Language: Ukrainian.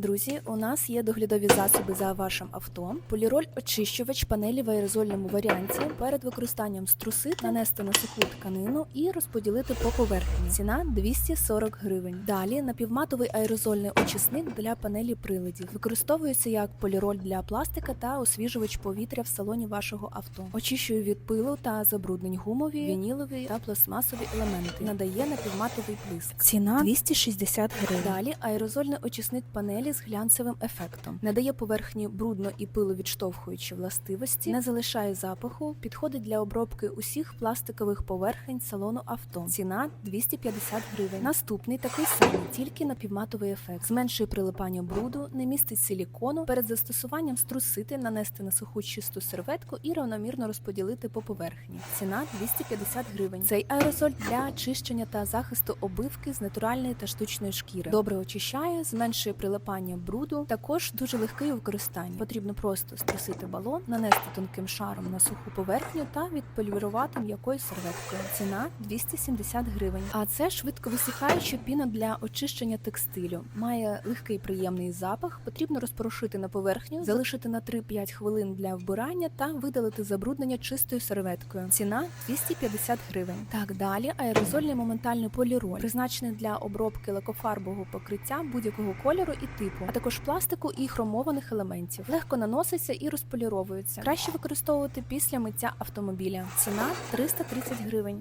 Друзі, у нас є доглядові засоби за вашим авто. Поліроль очищувач панелі в аерозольному варіанті. Перед використанням струсити, нанести на суху тканину і розподілити по поверхні. Ціна 240 гривень. Далі напівматовий аерозольний очисник для панелі приладів. Використовується як поліроль для пластика та освіжувач повітря в салоні вашого авто. Очищує від пилу та забруднень гумові, вінілові та пластмасові елементи. Надає напівматовий блиск. Ціна 260 гривень. Далі аерозольний очисник панелі з глянцевим ефектом. Надає поверхні брудно і пиловідштовхуючі властивості, не залишає запаху, підходить для обробки усіх пластикових поверхень салону авто. Ціна 250 гривень. Наступний такий самий, тільки напівматовий ефект. Зменшує прилипання бруду, не містить силікону. Перед застосуванням струсити, нанести на суху чисту серветку і равномірно розподілити по поверхні. Ціна 250 гривень. Цей аерозоль для очищення та захисту обивки з натуральної та штучної шкіри. Добре очищає, зменшує прилипання бруду. Також дуже легкий у використанні. Потрібно просто струсити балон, нанести тонким шаром на суху поверхню та відполірувати м'якою серветкою. Ціна 270 гривень. А це швидко висихаюча піна для очищення текстилю. Має легкий приємний запах. Потрібно розпорошити на поверхню, залишити на 3-5 хвилин для вбирання та видалити забруднення чистою серветкою. Ціна 250 гривень. Так далі, аерозольний моментальний поліроль, призначений для обробки лакофарбового покриття будь-якого кольору і типу, а також пластику і хромованих елементів. Легко наноситься і розполіровується. Краще використовувати після миття автомобіля. Ціна 330 гривень.